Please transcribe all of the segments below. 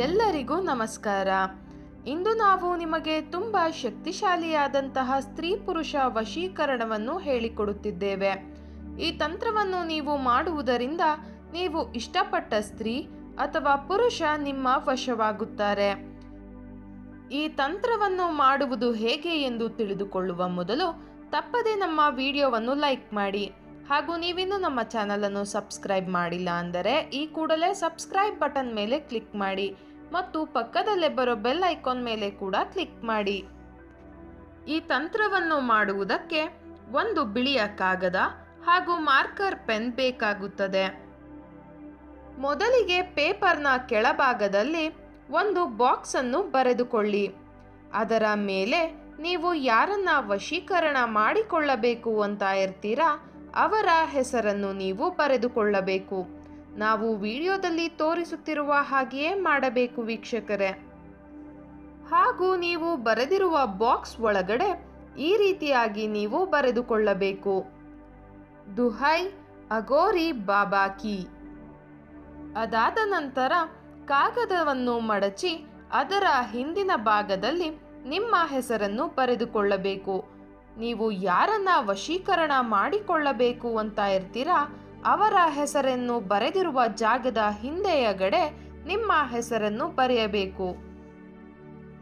ಎಲ್ಲರಿಗೂ ನಮಸ್ಕಾರ. ಇಂದು ನಾವು ನಿಮಗೆ ತುಂಬ ಶಕ್ತಿಶಾಲಿಯಾದಂತಹ ಸ್ತ್ರೀ ಪುರುಷ ವಶೀಕರಣವನ್ನು ಹೇಳಿಕೊಡುತ್ತಿದ್ದೇವೆ. ಈ ತಂತ್ರವನ್ನು ನೀವು ಮಾಡುವುದರಿಂದ ನೀವು ಇಷ್ಟಪಟ್ಟ ಸ್ತ್ರೀ ಅಥವಾ ಪುರುಷ ನಿಮ್ಮ ವಶವಾಗುತ್ತಾರೆ. ಈ ತಂತ್ರವನ್ನು ಮಾಡುವುದು ಹೇಗೆ ಎಂದು ತಿಳಿದುಕೊಳ್ಳುವ ಮೊದಲು ತಪ್ಪದೆ ನಮ್ಮ ವಿಡಿಯೋವನ್ನು ಲೈಕ್ ಮಾಡಿ. ಹಾಗೂ ನೀವಿನ್ನೂ ನಮ್ಮ ಚಾನಲನ್ನು ಸಬ್ಸ್ಕ್ರೈಬ್ ಮಾಡಿಲ್ಲ ಅಂದರೆ ಈ ಕೂಡಲೇ ಸಬ್ಸ್ಕ್ರೈಬ್ ಬಟನ್ ಮೇಲೆ ಕ್ಲಿಕ್ ಮಾಡಿ. ಮತ್ತು ಪಕ್ಕದಲ್ಲೇ ಬರೋ ಬೆಲ್ ಐಕಾನ್ ಮೇಲೆ ಕೂಡ ಕ್ಲಿಕ್ ಮಾಡಿ. ಈ ತಂತ್ರವನ್ನು ಮಾಡುವುದಕ್ಕೆ ಒಂದು ಬಿಳಿಯ ಕಾಗದ ಹಾಗೂ ಮಾರ್ಕರ್ ಪೆನ್ ಬೇಕಾಗುತ್ತದೆ. ಮೊದಲಿಗೆ ಪೇಪರ್ನ ಕೆಳಭಾಗದಲ್ಲಿ ಒಂದು ಬಾಕ್ಸ್ ಅನ್ನು ಬರೆದುಕೊಳ್ಳಿ. ಅದರ ಮೇಲೆ ನೀವು ಯಾರನ್ನ ವಶೀಕರಣ ಮಾಡಿಕೊಳ್ಳಬೇಕು ಅಂತ ಇರ್ತೀರಾ, ಅವರ ಹೆಸರನ್ನು ನೀವು ಬರೆದುಕೊಳ್ಳಬೇಕು. ನಾವು ವಿಡಿಯೋದಲ್ಲಿ ತೋರಿಸುತ್ತಿರುವ ಹಾಗೆಯೇ ಮಾಡಬೇಕು ವೀಕ್ಷಕರೇ. ಹಾಗೂ ನೀವು ಬರೆದಿರುವ ಬಾಕ್ಸ್ ಒಳಗಡೆ ಈ ರೀತಿಯಾಗಿ ನೀವು ಬರೆದುಕೊಳ್ಳಬೇಕು. ದುಹೈ ಅಗೋರಿ ಬಾಬಾ ಕಿ. ಅದಾದ ನಂತರ ಕಾಗದವನ್ನು ಮಡಚಿ ಅದರ ಹಿಂದಿನ ಭಾಗದಲ್ಲಿ ನಿಮ್ಮ ಹೆಸರನ್ನು ಬರೆದುಕೊಳ್ಳಬೇಕು. ನೀವು ಯಾರನ್ನ ವಶೀಕರಣ ಮಾಡಿಕೊಳ್ಳಬೇಕು ಅಂತ ಇರ್ತೀರಾ ಅವರ ಹೆಸರನ್ನು ಬರೆದಿರುವ ಜಾಗದ ಹಿಂದೆಯಗಡೆ ನಿಮ್ಮ ಹೆಸರನ್ನು ಬರೆಯಬೇಕು.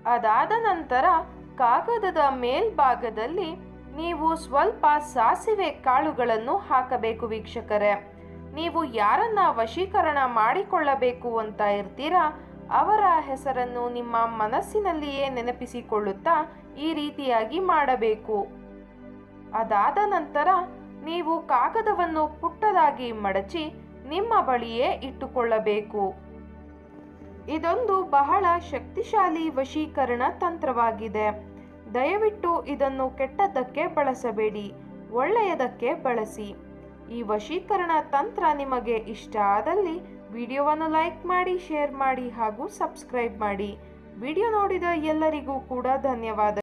ಅದಾದ ನಂತರ ಕಾಗದದ ಮೇಲ್ಭಾಗದಲ್ಲಿ ನೀವು ಸ್ವಲ್ಪ ಸಾಸಿವೆ ಕಾಳುಗಳನ್ನು ಹಾಕಬೇಕು ವೀಕ್ಷಕರೇ. ನೀವು ಯಾರನ್ನ ವಶೀಕರಣ ಮಾಡಿಕೊಳ್ಳಬೇಕು ಅಂತ ಇರ್ತೀರಾ, ಅವರ ಹೆಸರನ್ನು ನಿಮ್ಮ ಮನಸ್ಸಿನಲ್ಲಿಯೇ ನೆನಪಿಸಿಕೊಳ್ಳುತ್ತಾ ಈ ರೀತಿಯಾಗಿ ಮಾಡಬೇಕು. ಅದಾದ ನಂತರ ನೀವು ಕಾಗದವನ್ನು ಪುಟ್ಟದಾಗಿ ಮಡಚಿ ನಿಮ್ಮ ಬಳಿಯೇ ಇಟ್ಟುಕೊಳ್ಳಬೇಕು. ಇದೊಂದು ಬಹಳ ಶಕ್ತಿಶಾಲಿ ವಶೀಕರಣ ತಂತ್ರವಾಗಿದೆ. ದಯವಿಟ್ಟು ಇದನ್ನು ಕೆಟ್ಟದ್ದಕ್ಕೆ ಬಳಸಬೇಡಿ, ಒಳ್ಳೆಯದಕ್ಕೆ ಬಳಸಿ. ಈ ವಶೀಕರಣ ತಂತ್ರ ನಿಮಗೆ ಇಷ್ಟ ಆದಲ್ಲಿ ವಿಡಿಯೋವನ್ನು ಲೈಕ್ ಮಾಡಿ, ಶೇರ್ ಮಾಡಿ ಹಾಗೂ ಸಬ್ಸ್ಕ್ರೈಬ್ ಮಾಡಿ. ವಿಡಿಯೋ ನೋಡಿದ ಎಲ್ಲರಿಗೂ ಕೂಡ ಧನ್ಯವಾದ.